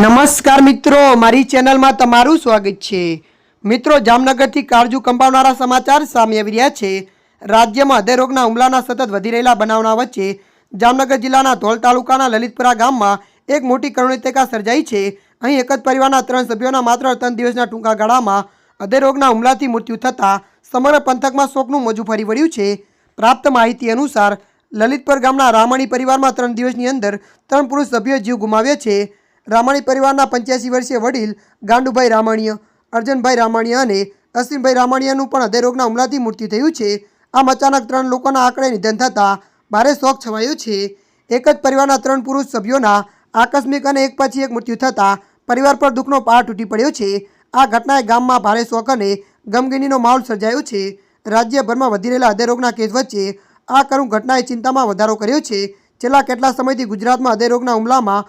નમસ્કાર મિત્રો, મારી ચેનલમાં તમારું સ્વાગત છે. મિત્રો, જામનગરથી કાળજુ કંપાવનારા સમાચાર સામે આવી રહ્યા છે. રાજ્યમાં હૃદયરોગના હુમલાના સતત વધી રહેલા બનાવના વચ્ચે જામનગર જિલ્લાના ધોલ તાલુકાના લલિતપુરા ગામમાં એક મોટી કરુણિતિકા સર્જાઈ છે. અહીં એક જ પરિવારના ત્રણ સભ્યોના માત્ર ત્રણ દિવસના ટૂંકા ગાળામાં હૃદયરોગના હુમલાથી મૃત્યુ થતાં સમગ્ર પંથકમાં શોકનું મોજું ફરી વળ્યું છે. પ્રાપ્ત માહિતી અનુસાર, લલિતપર ગામના રામાણી પરિવારમાં ત્રણ દિવસની અંદર ત્રણ પુરુષ સભ્યોએ જીવ ગુમાવ્યા છે. રામાણી પરિવારના પંચ્યાસી વર્ષીય વડીલ ગાંડુભાઈ રામાણીય, અર્જનભાઈ રામાણીય અને અશ્વિનભાઈ રામાણીયાનું પણ હૃદયરોગના હુમલાથી મૃત્યુ થયું છે. આમ અચાનક ત્રણ લોકોના આંકડે નિધન થતાં ભારે શોક છવાયો છે. એક જ પરિવારના ત્રણ પુરુષ સભ્યોના આકસ્મિક અને એક પછી એક મૃત્યુ થતાં પરિવાર પર દુઃખનો પાર તૂટી પડ્યો છે. આ ઘટનાએ ગામમાં ભારે શોક અને ગમગીનીનો માહોલ સર્જાયો છે. રાજ્યભરમાં વધી રહેલા હૃદયરોગના કેસ વચ્ચે આ કરુણ ઘટનાએ ચિંતામાં વધારો કર્યો છે. છેલ્લા કેટલા સમયથી ગુજરાતમાં હૃદયરોગના હુમલામાં